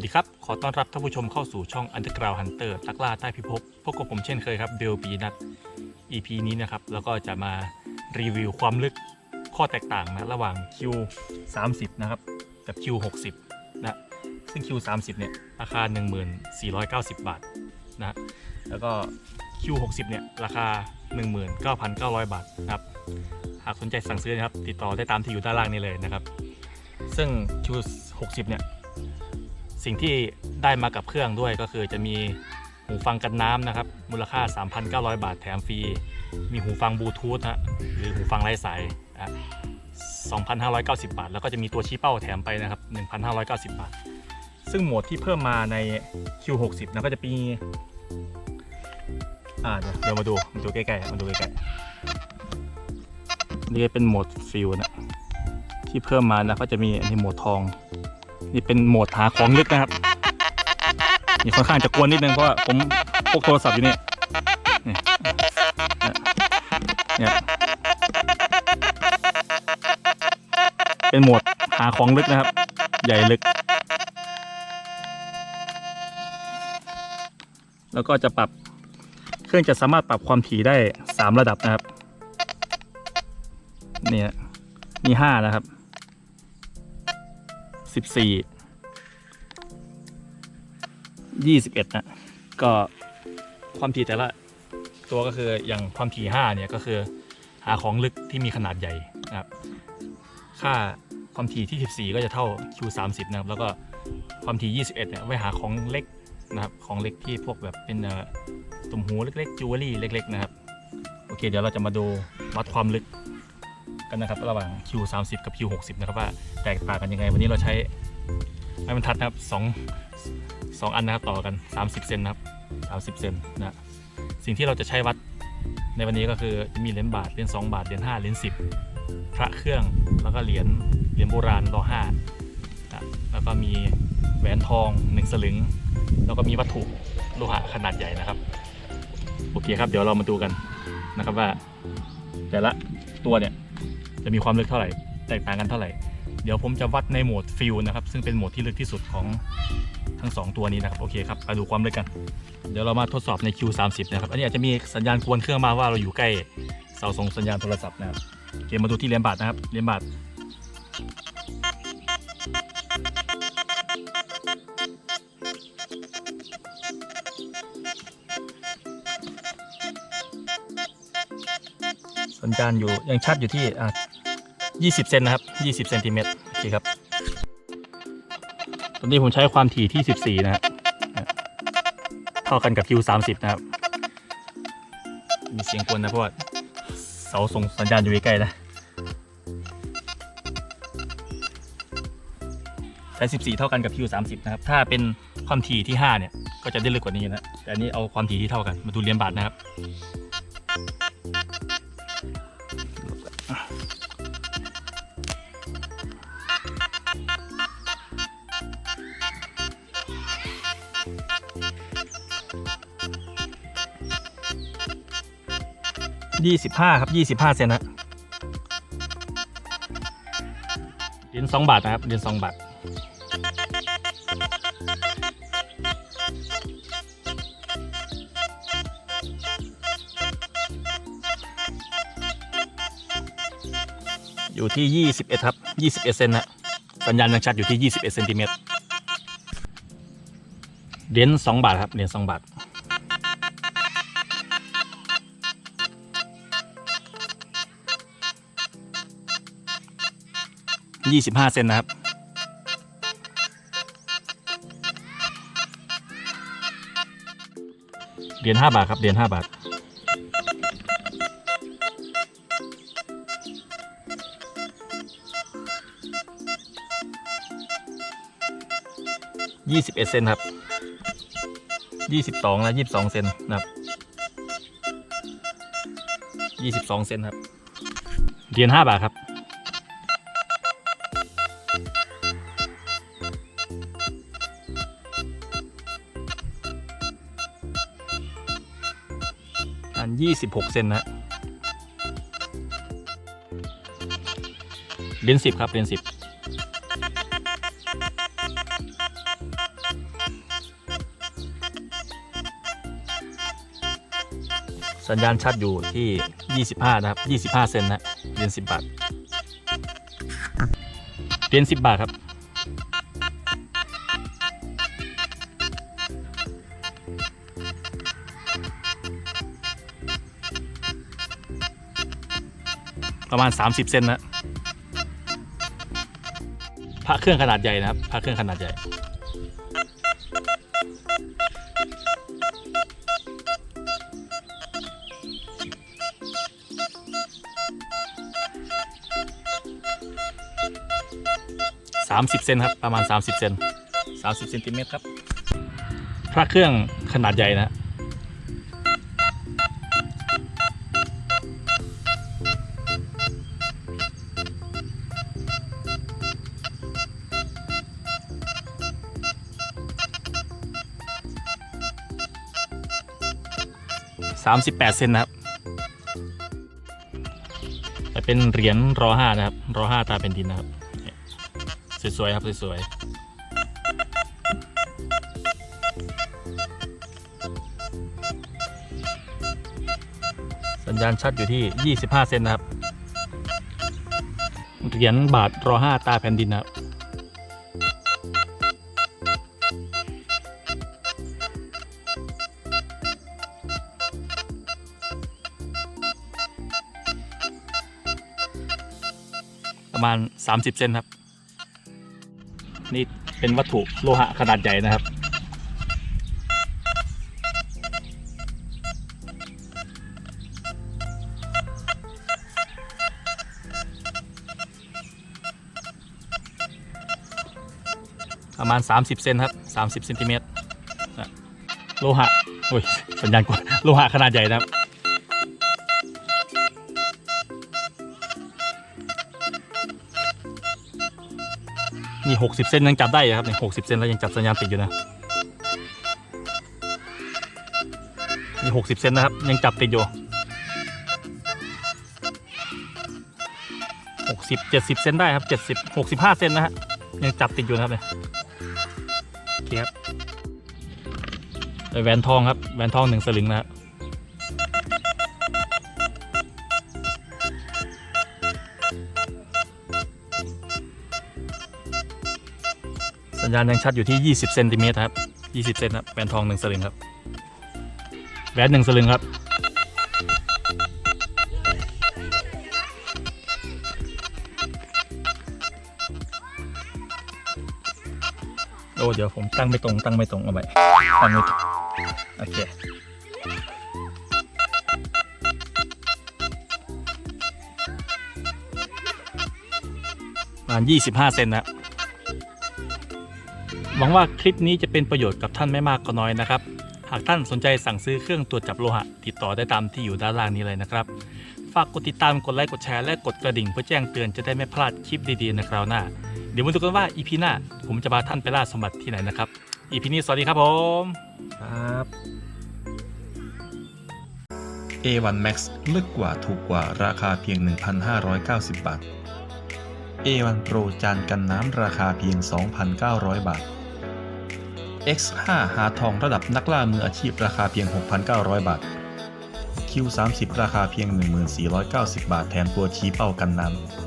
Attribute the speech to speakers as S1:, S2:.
S1: วัสดีครับ ขอต้อนรับท่านผู้ชมเข้าสู่ช่อง Underground Hunter ลักล่าใต้พิภพพบกับผมเช่นเคยครับเบลปีนัท EP นี้นะครับ แล้วก็จะมารีวิวความลึกข้อแตกต่างนะระหว่าง Q 30 นะครับ กับ Q 60 นะซึ่ง Q 30 เนี่ยราคา 1490 บาทนะแล้วก็ Q 60 เนี่ยราคา 19,900 บาทนะครับ หากสนใจสั่งซื้อนะครับ ติดต่อได้ตามที่อยู่ด้านล่างนี้เลยนะครับ ซึ่ง Q 60 เนี่ย สิ่งที่ได้มากับเครื่องด้วยก็คือจะมีหูฟังกันน้ำนะครับ มูลค่า 3,900 บาทแถมฟรี มีหูฟังบลูทูธนะหรือหูฟังไร้สายอะ2,590 บาท แล้วก็จะมีตัวชี้เป้าแถมไปนะครับ 1,590 บาท ซึ่งโหมดที่เพิ่มมาใน Q60 นะก็จะมีอ่าเดี๋ยวเดี๋ยวมาดูมาดูใกล้ๆมาดูใกล้ๆนี่เป็นโหมดฟิลนะที่เพิ่มมานะก็จะมีอันโหมดทอง นี่เป็นโหมดหาของลึกนะครับนี่ค่อนข้างจะกวนนิดนึงเพราะว่าผมพกโทรศัพท์อยู่นี่เนี่ยเป็นโหมดหาของลึกนะครับ ใหญ่ลึก แล้วก็จะปรับเครื่องจะสามารถปรับความถี่ได้ 3 ระดับนะครับ เนี่ยมี 5 นะครับ สิบสี่ยี่สิบเอ็ดนะก็ความถี่แต่ละตัวก็คืออย่างความถี่ห้าเนี่ยก็คือหาของลึกที่มีขนาดใหญ่นะครับ ค่าความถี่ที่ 14 ก็จะเท่า Q 3 0 นะครับ แล้วก็ความถี่ 21 เนี่ย ไว้หาของเล็กนะครับ ของเล็กที่พวกแบบเป็นตุ่มหูเล็กๆ จิวเวลรี่เล็ก ๆ นะครับ โอเค เดี๋ยวเราจะมาดูวัดความลึก กันนะครับ ระหว่าง Q 3 0 กับ Q 6 0 นะครับว่าแตกต่างกันยังไง วันนี้เราใช้ไม้บรรทัดนะครับสองสองอันนะครับต่อกัน 30 เซนนะครับ30 เซนนะสิ่งที่เราจะใช้วัดในวันนี้ก็คือจะมีเหรียญบาทเหรียญ2บาทเหรียญ5เหรียญ10 พระเครื่องแล้วก็เหรียญเหรียญโบราณรอ5นะแล้วก็มีแหวนทอง 1 สลึง แล้วก็มีวัตถุโลหะขนาดใหญ่นะครับ โอเคครับ เดี๋ยวเรามาดูกันนะครับว่า แต่ละตัวเนี่ย จะมีความลึกเท่าไหร่ แตกต่างกันเท่าไหร่ เดี๋ยวผมจะวัดในโหมดฟิลนะครับ ซึ่งเป็นโหมดที่ลึกที่สุดของทั้ง 2 ตัวนี้นะครับ โอเคครับมาดูความลึกกัน เดี๋ยวเรามาทดสอบใน Q30 นะครับ อันนี้อาจจะมีสัญญาณกวนเครื่องมาว่าเราอยู่ใกล้เสาส่งสัญญาณโทรศัพท์นะครับโอเคมาดูที่เหรียญบาทนะครับเหรียญบาทสัญญาณอยู่ยังชัดอยู่ที่อะ 20เซนนะครับ20เซนติเมตรโอเคครับตอนนี้ผมใช้ความถี่ที่ 14 นะฮะเท่ากันกับ Q 30 นะครับ มีเสียงกวนนะเพราะว่าเสาส่งสัญญาณอยู่ใกล้นะใช้14 เท่ากันกับ Q 30 นะครับ ถ้าเป็นความถี่ที่ 5 เนี่ย ก็จะได้ลึกกว่านี้นะ แต่อันนี้เอาความถี่ที่เท่ากัน มาดูเรียญบาทนะครับ ยี่สิบห้าครับยี่สิบห้าเซนนะเหรียญสองบาทนะครับเหรียญสองบาทอยู่ที่ยี่สิบเอ็ดครับยี่สิบเอ็ดเซนนะสัญญาณยังชัดอยู่ที่ยี่สิบเอ็ดเซนติเมตรเหรียญสองบาทครับเหรียญสองบาท ยี่สิบห้าเซนนะครับ เหรียญห้าบาทครับ เหรียญห้าบาท ยี่สิบเอ็ดเซนครับ ยี่สิบสองและยี่สิบสองเซนนะครับยี่สิบสองเซนครับ เหรียญห้าบาทครับ 26 เซนนะเลนสิบครับเลนสิบสัญญาณชัดอยู่ที่ 25 นะครับ 25 เซนนะเลนสิบบาทเลนสิบบาทครับ ประมาณ 30 เซนนะพระเครื่องขนาดใหญ่นะครับพระเครื่องขนาดใหญ่30เซนครับประมาณ30เซน30เซนติเมตรครับ พระเครื่องขนาดใหญ่นะ 38 เซนนะครับเป็นเหรียญรอห้านะครับ รอห้าตาเป็นดินนะครับ สวยๆครับสวยๆสัญญาณชัดอยู่ที่ 25 เซนนะครับ เหรียญบาทรอห้าตาแผ่นดินนะครับ ประมาณ 30 เซนครับ นี่เป็นวัตถุโลหะขนาดใหญ่นะครับ ประมาณ 30 เซนครับ 30เซนติเมตรโลหะโอ้ยสัญญาณกดโลหะขนาดใหญ่นะครับ นี่60เซนยังจับได้ครับนี่60เซนแล้วยังจับสัญญาณติดอยู่นะนี่60เซนนะครับ ยังจับติดอยู่60 70เซนได้ครับ70 65เซนนะฮะยังจับติดอยู่นะครับเนี่ยโอเคครับแหวนทองครับแหวนทองหนึ่งสลึงนะครั ญญาณยังชัดอยู่ที่ 20 เซนติเมตรครับ 20 เซนครับแหวนทองหนึ่งสลึงครับแหวนหนึ่งสลึงครับโอ้เดี๋ยวผมตั้งไม่ตรงตั้งไม่ตรงเอาไว้ตั้งไม่ตรงโอเคประมาณ25 เซนนะ หวังว่าคลิปนี้จะเป็นประโยชน์กับท่านไม่มากก็น้อยนะครับ หากท่านสนใจสั่งซื้อเครื่องตรวจจับโลหะ ติดต่อได้ตามที่อยู่ด้านล่างนี้เลยนะครับ ฝากกดติดตามกดไลค์กดแชร์และกดกระดิ่งเพื่อแจ้งเตือนจะได้ไม่พลาดคลิปดีๆในคราวหน้า เดี๋ยวมาดูกันว่า EP หน้าผมจะพาท่านไปล่าสมบัติที่ไหนนะครับ EP นี้สวัสดีครับผม
S2: ครับ A1 Max ลึกกว่าถูกกว่าราคาเพียง 1,590 บาท A1 Pro จานกันน้ำราคาเพียง 2,900 บาท X5 หาทองระดับนักล่ามืออาชีพราคาเพียง 6,900 บาท Q30 ราคาเพียง 1490 บาทแถมตัวชี้เป้ากันน้ำ